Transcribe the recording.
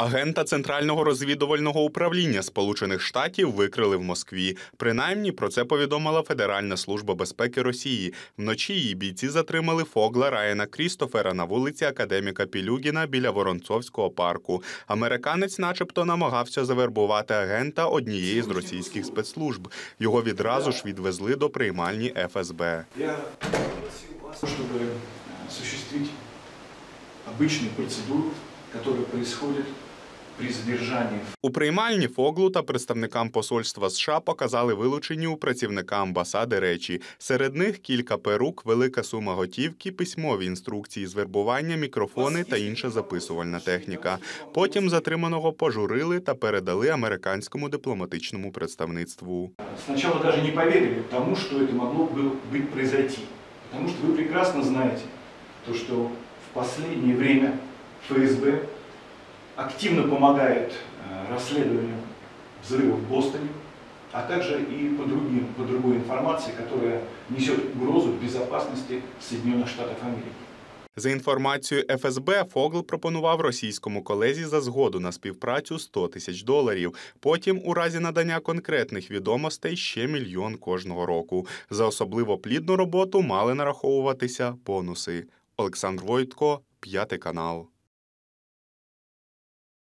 Агента Центрального розвідувального управління Сполучених Штатів викрили в Москві. Принаймні про це повідомила Федеральна служба безпеки Росії. Вночі її бійці затримали Фогла Райана Крістофера на вулиці Академіка Пілюгіна біля Воронцовського парку. Американець, начебто, намагався завербувати агента однієї з російських спецслужб. Його відразу ж відвезли до приймальні ФСБ. Я пригласил вас, чтобы э, осуществить обычную процедуру, которая происходит при задержании У приймальні Фоглу та представникам посольства США показали вилучені у працівника амбасади речі. Серед них кілька перук, велика сума готівки, письмові інструкції з вербування, мікрофони та інша записувальна техніка. Потім затриманого пожурили та передали американському дипломатичному представництву. Сначала даже не поверили тому, что это могло бы быть произойти. Потому что вы прекрасно знаете, то, что в последнее время ФСБ активно помогает э, расследованию взрыва в Бостоне, а также и по, другим, по другой информации, которая несет угрозу безопасности Соединенных Штатов Америки. За інформацією ФСБ, Фогл пропонував російському колезі за згоду на співпрацю 100 тисяч доларів. Потім, у разі надання конкретних відомостей, ще мільйон кожного року. За особливо плідну роботу мали нараховуватися бонуси. Олександр Войтко, п'ятий канал.